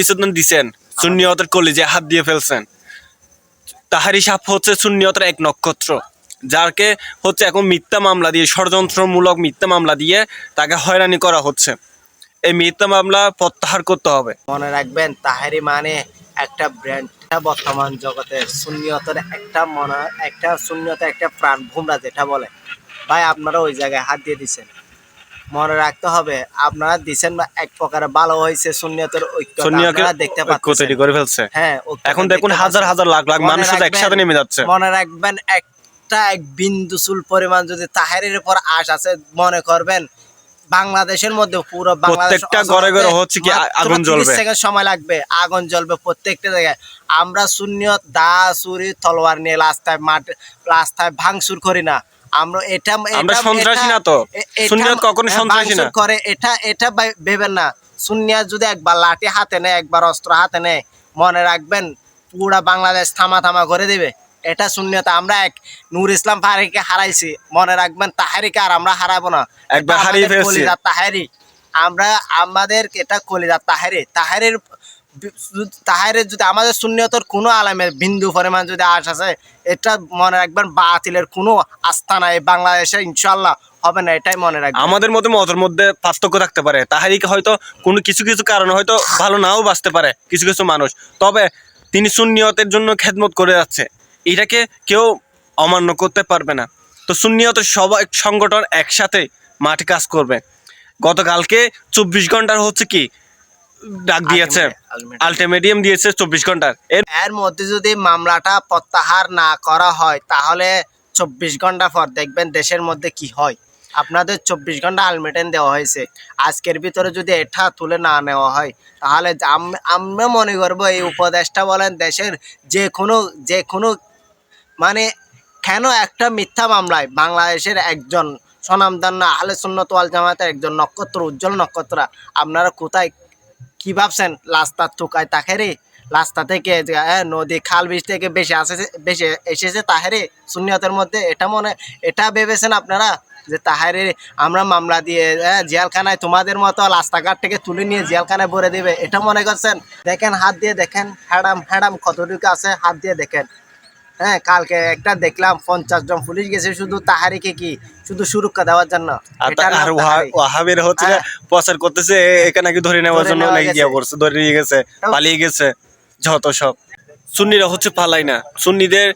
বিসর্জন দিছেন, সুন্নিয়তের কলিজে হাত দিয়ে ফেলছেন। তাহারি সাপ হচ্ছে সুন্নিয়তের এক নক্ষত্র যাকে হচ্ছে এখন মিথ্যা মামলা দিয়ে, ষড়যন্ত্রমূলক মিথ্যা মামলা দিয়ে তাকে হয়রানি করা হচ্ছে। এই মিথ্যা মামলা প্রত্যাহার করতে হবে। মনে রাখবেন তাহারি মানে একটা ব্র্যান্ড। বর্তমান জগতের শূন্যতের একটা মনে একটা শূন্যতের একটা প্রাণ ভুমরা যেটা বলে। ভাই, আপনারা ওই জায়গায় হাত দিয়ে দিছেন। মনে রাখতে হবে আপনারা দিছেন বা এক প্রকারে ভালো হয়েছে শূন্যতের ঐক্য আপনারা দেখতে পাচ্ছেন তৈরি করে ফেলছে। হ্যাঁ এখন দেখুন হাজার হাজার লাখ লাখ মানুষ একসাথে নেমে যাচ্ছে। মনে রাখবেন একটা এক বিন্দু চুল পরিমাণ যদি তাহেরের উপর আশ আছে মনে করবেন বাংলাদেশের মধ্যে পুরো বাংলাদেশ প্রত্যেকটা ঘরে ঘরে হচ্ছে কি আগুন জ্বলবে। সেকেন্ড সময় লাগবে আগুন জ্বলবে প্রত্যেকটা জায়গায়। আমরা শূন্য দা ছুরি তলোয়ার নিয়ে রাস্তায় মাঠ রাস্তায় ভাঙচুর করি না। আমরা এটা আমরা সন্ত্রাসী না তো। কখনো সন্ত্রাসী না। করে এটা এটা ভেবেন না যদি একবার লাঠি হাতে নেয় একবার অস্ত্র হাতে নেয় মনে রাখবেন পুরা বাংলাদেশ থামা থামা করে দেবে এটা শূন্যতা আমরা এক নূর ইসলাম হারাইছি মনে রাখবেন তাহারিকে আর আমরা হারাবো না একবার হারিয়ে ফেলছি। তাহারি আমরা আমাদের এটা কলিজার তাহারি তাহারের তাহারের যদি আমাদের শূন্যতর কোনো আলামের বিন্দু পরিমাণ যদি আশ আছে, এটা মনে রাখবেন বাতিলের কোনো আস্থা নাই বাংলাদেশে ইনশাল্লাহ হবে না, এটাই মনে রাখবেন। আমাদের মধ্যে মতের মধ্যে পার্থক্য থাকতে পারে। তাহারিকে হয়তো কোনো কিছু কিছু কারণে হয়তো ভালো নাও বাঁচতে পারে কিছু কিছু মানুষ। তবে তিনি সুন্নিয়তের জন্য খেদমত করে যাচ্ছে। এটাকে কেউ অমান্য করতে পারবে না। তো সুন্নিয়তের সবাই, সংগঠন একসাথে মাঠে কাজ করবে। গতকালকে চব্বিশ ঘণ্টার হচ্ছে কি? ডাক দিয়েছে। আলটিমেটিয়াম দিয়েছে চব্বিশ ঘণ্টার। এর মধ্যে যদি মামলাটা প্রত্যাহার না করা হয় তাহলে চব্বিশ ঘণ্টা পর দেখবেন দেশের মধ্যে কি হয়। আপনাদের চব্বিশ ঘণ্টা আলমেটেন দেওয়া হয়েছে। আজকের ভিতরে যদি এটা তুলে না নেওয়া হয় তাহলে আমরা মনে করব এই উপদেশটা বলেন দেশের যে কোনো যে কোনো মানে কেন একটা মিথ্যা মামলায় বাংলাদেশের একজন স্বনামধন্য আহলে সুন্নত ওয়াল জামাতের একজন নক্ষত্র উজ্জ্বল নক্ষত্র আপনারা কোথায় কি ভাবছেন? রাস্তার চোকায় তাহেরে রাস্তা থেকে নদী খাল বিচ থেকে বেশি আসেছে, বেশি এসেছে তাহেরে শূন্যতের মধ্যে এটা মনে, এটা ভেবেছেন আপনারা? যে তাহারে আমরা মামলা দিয়ে জেলখানায় তোমাদের মতো রাস্তাঘাট থেকে তুলে নিয়ে জেলখানায় ভরে দেবে। এটা মনে করছেন? দেখেন, হাত দিয়ে দেখেন হ্যাডাম হ্যাডাম কতটুকু আছে? হাত দিয়ে দেখেন। হ্যাঁ কালকে একটা দেখলাম পঞ্চাশ জন পুলিশ গেছে শুধু তাহারিকে কি শুধু সুরক্ষা দেওয়ার জন্য আর। ওয়াহাবের হচ্ছে হ্যাঁ। প্রচার করতেছে এখানে কি নাকি ধরে নেওয়ার জন্য নাকি। গিয়ে পড়ছে ধরে নিয়ে গেছে পালিয়ে গেছে যত সব সুন্নিরা হচ্ছে পালাই না। সুন্নিদের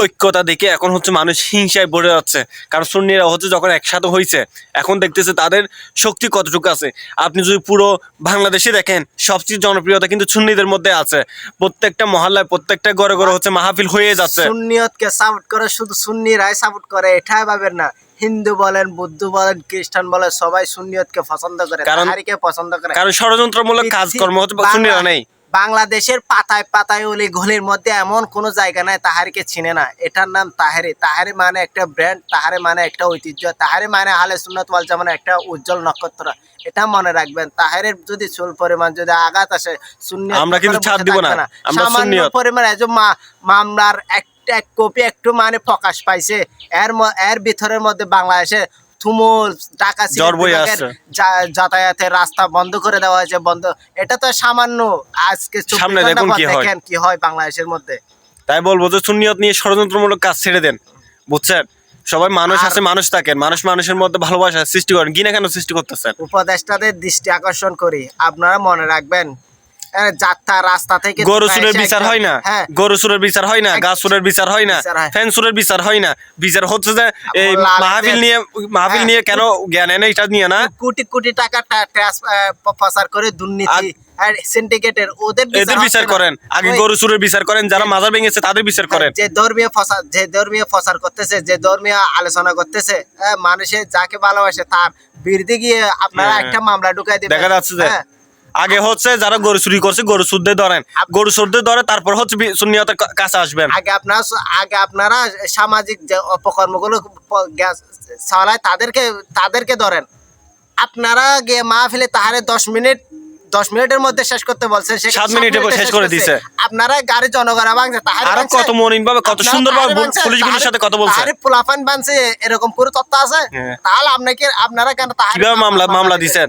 ঐক্যতা দেখে এখন হচ্ছে মানুষ হিংসায় ভরে যাচ্ছে। কারণ সুন্নিরা হচ্ছে যখন একসাথে হয়েছে এখন দেখতেছে তাদের শক্তি কতটুকু আছে। আপনি যদি পুরো বাংলাদেশে দেখেন সবচেয়ে জনপ্রিয়তা কিন্তু সুন্নিদের মধ্যে আছে। প্রত্যেকটা মহল্লায় প্রত্যেকটা ঘরে ঘরে হচ্ছে মাহফিল হয়ে যাচ্ছে। সুন্নিয়তকে সাপোর্ট করে শুধু সুন্নিরাই সাপোর্ট করে এটাই ভাবেন না। হিন্দু বলেন বৌদ্ধ বলেন খ্রিস্টান বলেন সবাই সুন্নিয়তকে পছন্দ করে কারণ- পছন্দ করে। কারণ ষড়যন্ত্রমূলক কাজকর্ম হচ্ছে সুন্নিরা নেই। বাংলাদেশের পাতায় পাতায় অলি গলির মধ্যে এমন কোনো জায়গা নাই তাহারিকে চিনে না। এটার নাম তাহারি। তাহারি মানে একটা ব্র্যান্ড তাহারি মানে একটা ঐতিহ্য তাহারি মানে আলে সুন্নত ওয়াল জামান একটা উজ্জ্বল নক্ষত্র। এটা মনে রাখবেন তাহারের যদি চুল পরিমাণ যদি আঘাত আসে শূন্য আমরা কিন্তু ছাড় দিব না। সামান্য পরিমাণ মা- মামলার একটা এক কপি একটু মানে প্রকাশ পাইছে। এর এর ভিতরের মধ্যে বাংলাদেশে বয়ে আসছে। যাতায়াতের রাস্তা বন্ধ করে দেওয়া হয়েছে বন্ধ। এটা তো সামান্য। আজকে সামনে দেখুন কি হয়। কি হয় বাংলাদেশের মধ্যে। তাই বলব যে সুন্নিয়ত নিয়ে ষড়যন্ত্রমূলক কাজ ছেড়ে দেন বুঝছেন? সবাই মানুষ আছে মানুষ থাকেন। মানুষ মানুষের মধ্যে ভালোবাসা সৃষ্টি করেন। কিনা কেন সৃষ্টি করতেছেন? উপদেষ্টাদের দৃষ্টি আকর্ষণ করি। আপনারা মনে রাখবেন যাত্রা রাস্তা থেকে গরু সুরের বিচার হয় না। হ্যাঁ। গরু সুরের বিচার হয় না গাছ সুরের বিচার হয় না ফ্যান সুরের বিচার হয় না। বিচার হচ্ছে যে এই মাহফিল নিয়ে মাহফিল হ্যাঁ। নিয়ে কেন জ্ঞান এনে এটা নিয়ে না? কোটি কোটি টাকা প্রচার করে দুর্নীতি আর সিন্ডিকেটের ওদের এদের বিচার করেন। আগে গরু সুরের বিচার করেন যারা মাজার ভেঙেছে তাদের বিচার করেন। যে ধর্মীয় ফসাদ যে ধর্মীয় প্রচার করতেছে যে ধর্মীয় আলোচনা করতেছে হ্যাঁ, মানুষে যাকে ভালোবাসে তার বিরুদ্ধে গিয়ে আপনারা হ্যাঁ। একটা মামলা ঢুকাই দিবেন। দেখা যাচ্ছে যে হ্যাঁ, আগে হচ্ছে যারা গরু চুরি করছে গরু সুদ্ধে ধরেন। গরু সুদ্ধে ধরে তারপর হচ্ছে কা- কাছে আসবেন। আগে আপনারা আগে আপনারা সামাজিক যে অপকর্মগুলো চালায় তাদেরকে তাদেরকে ধরেন। আপনারা গিয়ে মাহফিলে তাহারে দশ মিনিট দশ মিনিটের মধ্যে শেষ করতে বলছে সাত মিনিটে শেষ করে। দিছে। আপনারা গাড়ি জনগণা ভাঙছে তাহারে কত মনিন ভাবে কত সুন্দর ভাবে পুলিশগুলোর সাথে কথা বলছে। তাহারে পোলাপান বানছে এরকম করে তথ্য আছে। হ্যাঁ। তাহলে আপনাকে আপনারা কেন তাহারে কীভাবে মামলা মামলা দিছেন?